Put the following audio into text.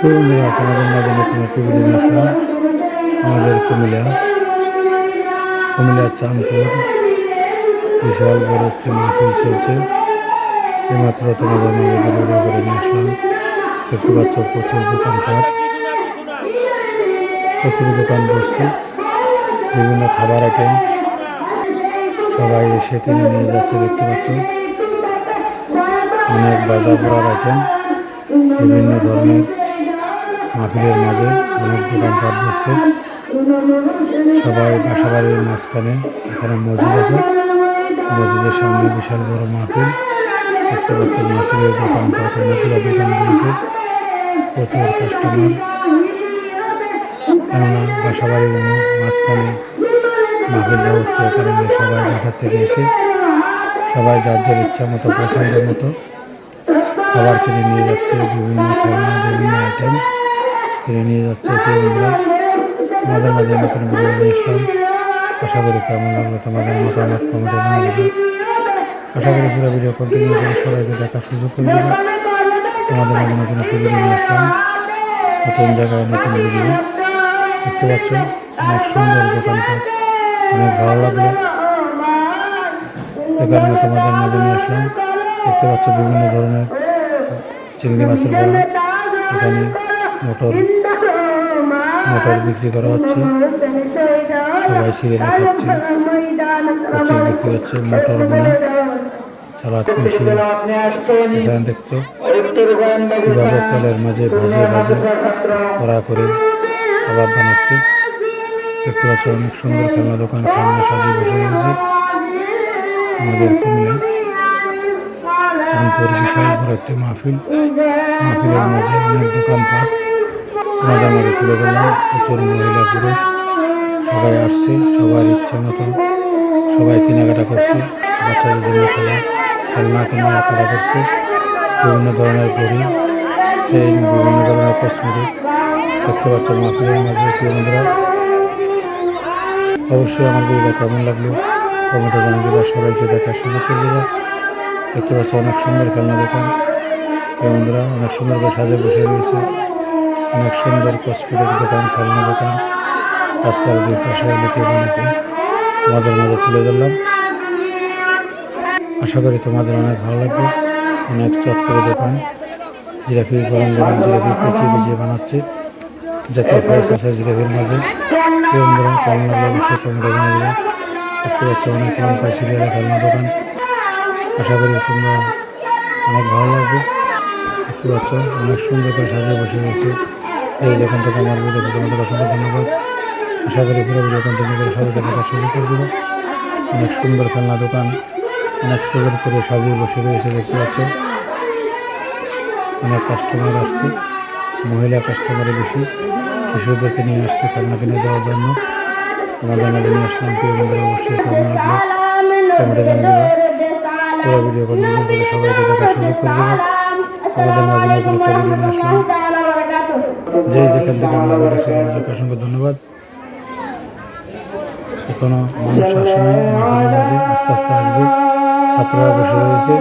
তো বন্ধুরা, তোমাদের মাঝে নতুন একটি ভিডিও নিয়ে আসলাম। আমাদের কুমিল্লা। কুমিল্লার চাঁদপুর। বিশাল বড় একটি মাহফিল চলছে। এইমাত্র তোমাদের মাঝে ভিডিওটা করে নিয়ে আসলাম। দেখতে পাচ্ছ প্রচুর দোকানপাট। প্রচুর দোকান বসছে। বিভিন্ন খাবার আইটেম সবাই এসে কিনে নিয়ে যাচ্ছে, দেখতে পাচ্ছ। অনেক বাজার করার আইটেম বিভিন্ন ধরনের মাহফিলের মাঝে অনেক দোকানপাট বসছে। সবাই বাসা বাড়ির মাঝখানে এখানে মসজিদ আছে। মসজিদের সামনে বিশাল বড় মাহফিল। দেখতে পাচ্ছেন মাহফিলের দোকানপাট, অনেকগুলো দোকান রয়েছে। প্রচুর কাস্টমার কেননা বাসা বাড়ির মাঝখানে মাহফিলটা হচ্ছে কারণে সবাই বাসার থেকে এসে সবাই যার যার ইচ্ছা মতো, পছন্দের মতো খাবার কিনে নিয়ে যাচ্ছে। বিভিন্ন খেলনা, বিভিন্ন আইটেম কিনে নিয়ে যাচ্ছে বন্ধুরা। তোমাদের মাঝে নতুন ভিডিও নিয়ে আসলাম। আশা করি কেমন লাগল তোমাদের মতামত কমেন্টে জানিয়ে দেবে। আশা করি পুরো ভিডিও কন্টিনিউ করে সবাইকে দেখার সুযোগ করে দেবে। তোমাদের মাঝে নতুন একটি ভিডিও নিয়ে আসলাম। নতুন জায়গায় নতুন ভিডিও দেখতে পাচ্ছ, অনেক সুন্দর দোকানটা। অনেক ভালো লাগল। এ কারণে তোমাদের মাঝে নিয়ে আসলাম। দেখতে পাচ্ছ, বিভিন্ন ধরনের চিংড়ি মাছের বড়া। এখানে মোটর মোটর বিক্রি করা হচ্ছে। সবাই সিরিয়ালে খাচ্ছে প্রচুর বিক্রি হচ্ছে মোটর বোনা। সালাদ মেশিন এখানে দেখছ? কীভাবে তেলের মাঝে ভাজে ভাজে করা করে কাবাব বানাচ্ছে। দেখতে পাচ্ছ অনেক সুন্দর খেলনা দোকান খেলনা সাজিয়ে বসে রয়েছে। আমাদের কুমিল্লা চাঁদপুর বিশাল বড় একটি মাহফিল। মাহফিলের মাঝে অনেক দোকানপাট। তোমাদের মাঝে তুলে ধরলাম। প্রচুর মহিলা, পুরুষ, সবাই আসছে, সবার ইচ্ছা মতো সবাই কেনাকাটা করছে, বাচ্চাদের জন্য খেলা, খেলনা, কেনাকাটা করছে, বিভিন্ন ধরনের ঘড়ি সেই বিভিন্ন ধরনের কসমেটিক দেখতে পাচ্ছ মাহফিলের মাঝে প্রিয় বন্ধুরা। অবশ্যই আমার ভিডিওটা কেমন লাগল কমেন্টে জানিয়ে দেবা, সবাইকে দেখার সুযোগ করে দেবা। দেখতে পাচ্ছ অনেক সুন্দর খেলনা দোকান। এই বন্ধুরা, অনেক সুন্দর করে সাজে বসে রয়েছে। অনেক সুন্দর কসমেটিক দোকান, খেলনা দোকান। রাস্তার দুই পাশে লিখে বানিতে তোমাদের মাঝে তুলে ধরলাম। আশা করি তোমাদের অনেক ভালো লাগবে। অনেক চট করে দোকান। জিলাপি গরম গরম জিলাপি পেঁচিয়ে পেঁচিয়ে বানাচ্ছে। যাতে ফ্রেশ আছে জিলাপির মাঝে। বন্ধুরা কেমন লাগল অবশ্যই জানিয়ে দেবে। দেখতে পাচ্ছ অনেক লঙ্কা সিরিয়ালে খেলনা দোকান। আশা করি তোমরা অনেক ভালো লাগবে। দেখতে পাচ্ছ অনেক সুন্দর করে সাজিয়ে বসে রয়েছে। এই যেখান থেকে আমার ভিডিও তোমাদের অসংখ্য ধন্যবাদ। আশা করি পুরো ভিডিও কন্টিনিউ করে সবাইকে দেখার সুযোগ করে দেবো অনেক সুন্দর খেলনা দোকান, অনেক সুন্দর করে সাজিয়ে বসে রয়েছে, দেখতে পাচ্ছ। অনেক কাস্টমার আসছে, মহিলা কাস্টমারে বেশি। শিশুদেরকে নিয়ে আসছে, খেলনা কিনে দেওয়ার জন্য। আমাদের মাঝে নিয়ে আসলাম, প্রিয় বন্ধুরা, অবশ্যই কেমন লাগল কমেন্টে জানিয়ে দেবে। পুরো ভিডিও কন্টিনিউ করে সবাইকে দেখার সুযোগ করে দেবে। আমাদের মাঝে নতুন একটা ভিডিও নিয়ে আসলাম। যে যেখান থেকে আমার বলেছি আমাদেরকে অসংখ্য ধন্যবাদ। এখনও মানুষ আসেনি নাই মাঝে আস্তে আস্তে আসবে, ছাত্ররা বসে রয়েছে।